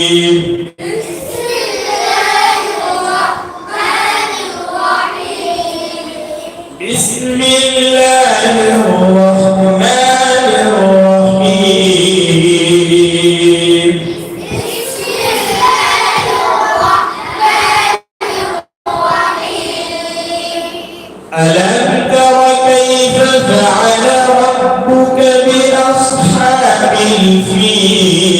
بسم الله الرحمن الرحيم كيف فعل ربك بأصحاب الفيل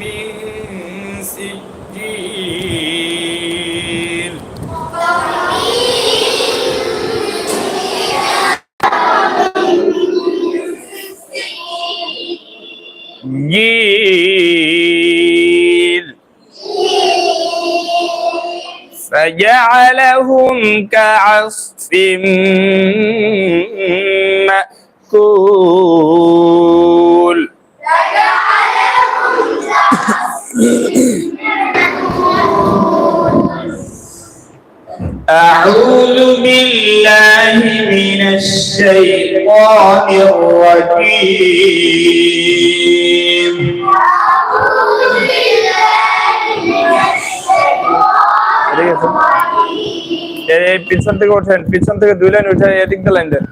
من سجيل جيل فجعلهم كعصف مأكول أعوذ بالله من الشيطان الرجيم এই পিছন থেকে ওঠেন পিছন থেকে দুই লাইন উঠে এদিক দিয়ে লাইন দেন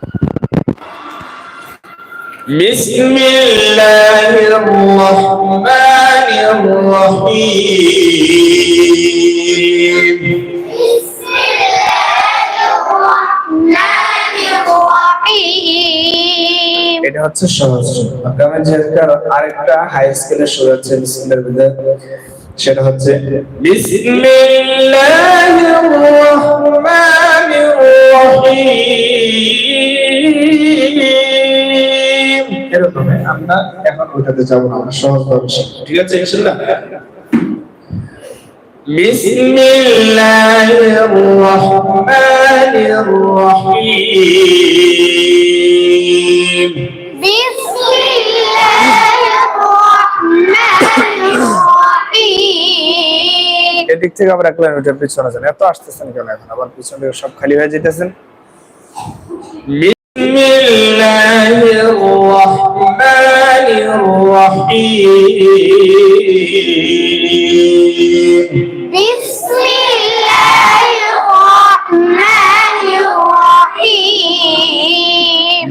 بسم الله الرحمن الرحيم হচ্ছে সহজ আগামী যেহেতু আরেকটা হাই স্কুলের শুরু হচ্ছে বিসমিল্লার ভিতরে সেটা হচ্ছে بسم الله الرحمن الرحيم এরকম আমরা এখন ওইটাতে যাবো না আমরা সহজ ভাবে শিখবো। ঠিক আছে ইনশাল্লাহ بسم الله الرحمن الرحيم এদিক থেকে আবার এক কিলোমিটার পিছনে যান। এত আসতেছেন কেন এখন? আবার পিছন থেকে সব খালি হয়ে যেতেছেন? বিসমিল্লাহির রহমানির রহিম।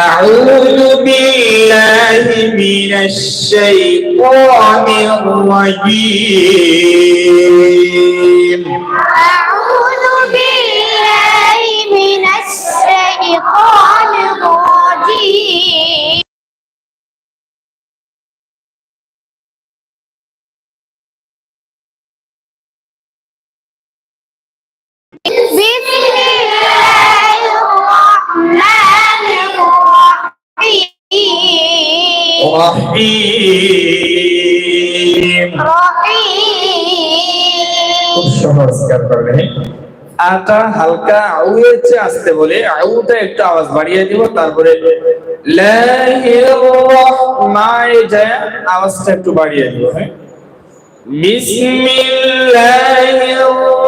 أعوذ بالله من الشيطان الرجيم. أعوذ بالله من الشيطان الرجيم. بسم রহিম। খুব সহজ খেয়াল করবেন আটা হালকা আউ এর আসতে বলে, আউটা একটু আওয়াজ বাড়িয়ে দিব, তারপরে আওয়াজটা একটু বাড়িয়ে দিব হ্যাঁ? বিসমিল্লাহির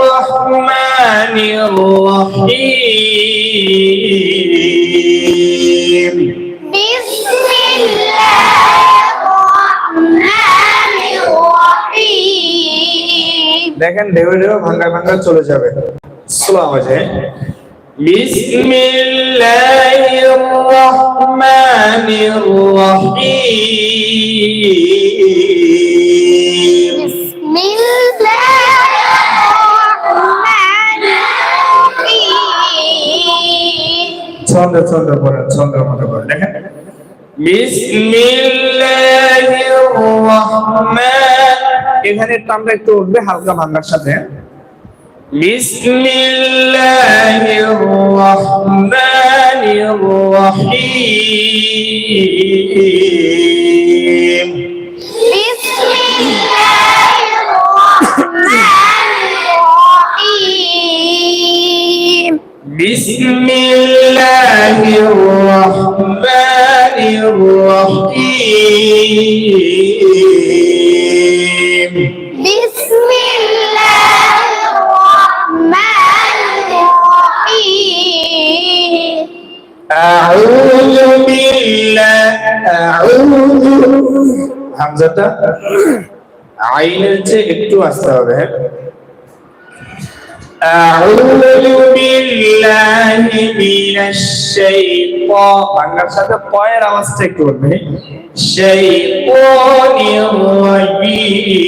রহমানির রহিম। দেখেন ঢেউ ঢেউ ভাঙ্গা ভাঙ্গা চলে যাবে। স্লো আওয়াজে ছন্দ ছন্দ পড়েন ছন্দ মতো করে দেখেন। বিসমিল্লাহির রহমান এখানে টানটা একটু উঠবে হালকা বাংলার সাথে। বিসমিল্লাহির রহমানির রহিম। বিসমিল্লাহির রহমানির রহিম। أعوذ بالله أعوذ হামজাটা আইনের চেয়ে একটু আসতে হবে أعوذ بالله من الشيطان ভাঙ্গার সাথে পয়ের আওয়াজটা একটু উঠবে الشيطان الرجيم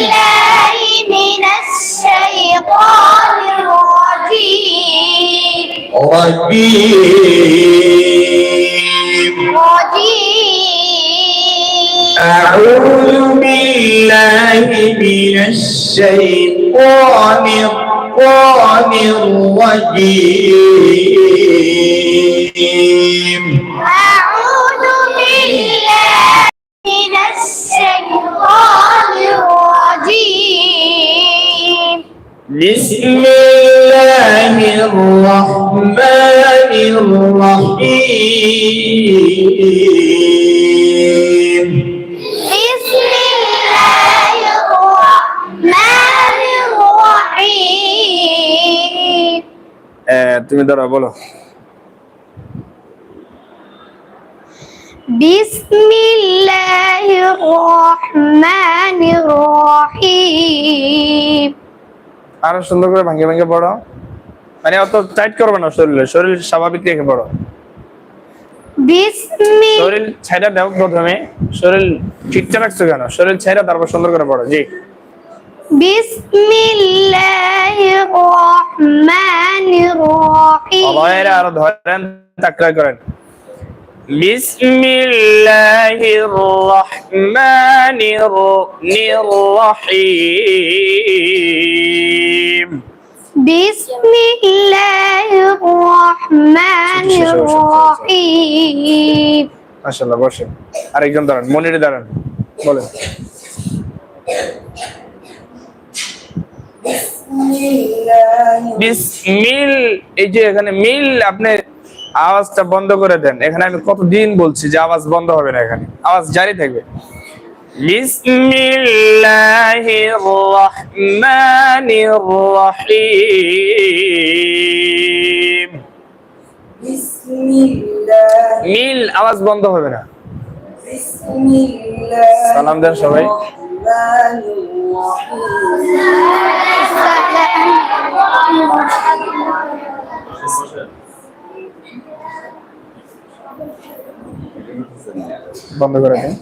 بالله من الشيطان الرجيم. رجيم. رجيم. أعوذ بالله من الشيطان الرجيم. الرجيم أعوذ بالله من الشيطان الرجيم بسم الله الرحمن الرحيم بسم الله الرحمن الرحيم তুমি ধরো বলো বিসমিল্লাহির রহমানির রহিম। আরও সুন্দর করে ভাঙে ভাঙে পড়ো। মানে অত টাইট করবে না শরীরে শরীর স্বাভাবিক রেখে পড়ো। শরীর ছাইরা দাও প্রথমে। শরীর ঠিকঠাক রাখছো কেন? শরীর ছাইরা তারপর সুন্দর করে পড়ো জি। বিসমিল্লাহির রহমানির রহিম। আর ধরেন তাকরা করেন। بسم الله الرحمن الرحيم بسم الله الرحمن الرحيم মাশাআল্লাহ বসে আরেকজন দাঁড়ান মনিরে দাঁড়ান বলেন বিসমিল এই যে এখানে মিল আপনি আওয়াজটা বন্ধ করে দেন। এখানে আমি কতদিন বলছি যে আওয়াজ বন্ধ হবে না এখানে। আওয়াজ জারি থাকবে। মিল, আওয়াজ বন্ধ হবে না। সালাম দেন সবাই। বন্ধ করে দিন